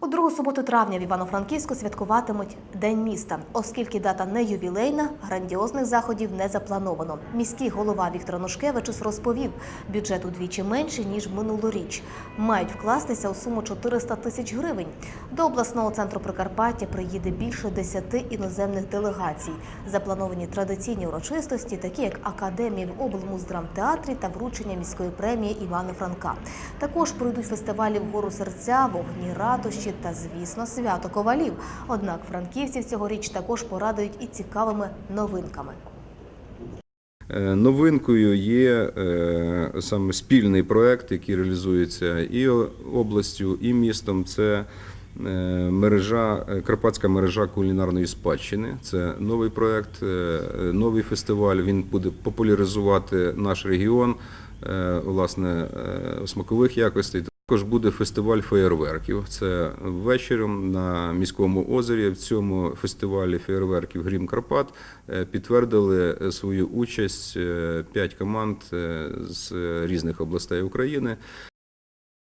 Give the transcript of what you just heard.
У другу суботу травня в Івано-Франківську святкуватимуть День міста. Оскільки дата не ювілейна, грандіозних заходів не заплановано. Міський голова Віктор Нушкевичус розповів, бюджет удвічі менший, ніж минулоріч. Мають вкластися у суму 400 тисяч гривень. До обласного центру Прикарпаття приїде більше 10 іноземних делегацій. Заплановані традиційні урочистості, такі як академії в облмуздрамтеатрі та вручення міської премії Івана Франка. Також пройдуть фестивалі вгору серця, вогні ратощі та, звісно, свято ковалів. Однак франківців цьогоріч також порадують і цікавими новинками. Е, Новинкою є е, саме спільний проект, який реалізується і областю, і містом. Це е, мережа, Карпатська мережа кулінарної спадщини. Це новий проект, новий фестиваль. Він буде популяризувати наш регіон, власне, смакових якостей. Також буде фестиваль феєрверків. Це вечором на міському озері. В цьому фестивалі феєрверків Грім Карпат е, підтвердили е, свою участь е, п'ять команд з різних областей України.